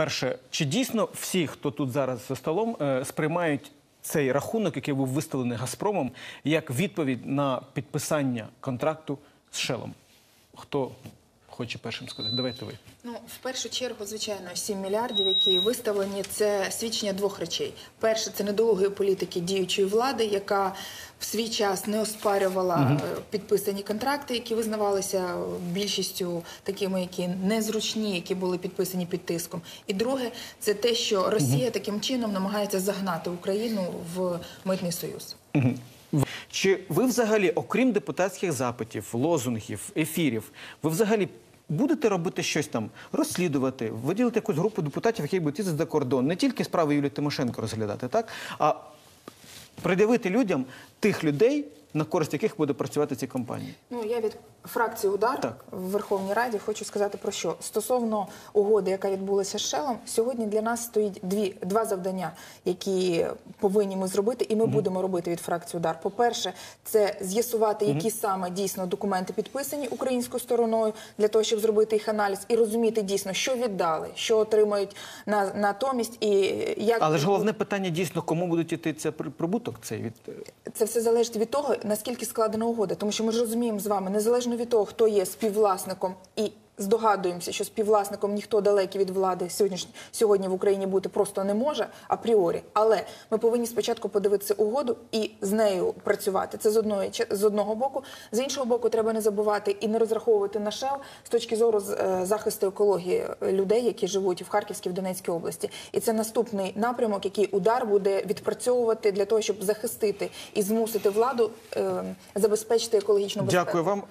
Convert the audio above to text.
Перше, чи дійсно всі, хто тут зараз за столом, е, сприймають цей рахунок, який був виставлений Газпромом, як відповідь на підписання контракту з Шелом? Хто хоче першим сказати? Давайте ви. Ну, в першу чергу, звичайно, 7 мільярдів, які виставлені, це свідчення двох речей. Перше, це недолугої політики діючої влади, яка в свій час не оспарювала е, підписані контракти, які визнавалися більшістю такими, які незручні, які були підписані під тиском. І друге, це те, що Росія таким чином намагається загнати Україну в митний союз. Чи ви взагалі, окрім депутатських запитів, лозунгів, ефірів, ви взагалі будете робити щось там, розслідувати, виділити якусь групу депутатів, які будуть їздити за кордон, не тільки справи Юлії Тимошенко розглядати, так? А пред'явити людям тих людей, на користь яких буде працювати ці компанії? Ну я від фракції удар Так. в Верховній Раді хочу сказати про що стосовно угоди, яка відбулася з Шелом, сьогодні для нас стоїть дві два завдання, які повинні ми зробити, і ми будемо робити від фракції удар. По перше, це з'ясувати, які саме дійсно документи підписані українською стороною, для того, щоб зробити їх аналіз і розуміти дійсно, що віддали, що отримають на натомість, і як Але ж головне питання дійсно, кому будуть іти це при- прибуток цей від це все залежить від того, наскільки складена угода. Тому що ми ж розуміємо з вами, незалежно від того, хто є співвласником і. Здогадуємося, що співвласником ніхто далекий від влади сьогодні, сьогодні в Україні бути просто не може апріорі. Але ми повинні спочатку подивитися угоду і з нею працювати. Це з одної з одного боку. З іншого боку, треба не забувати і не розраховувати на ШЕЛ з точки зору е, захисту екології е, людей, які живуть в Харківській в Донецькій області. І це наступний напрямок, який удар буде відпрацьовувати для того, щоб захистити і змусити владу е, забезпечити екологічну безпеку. дякую вам.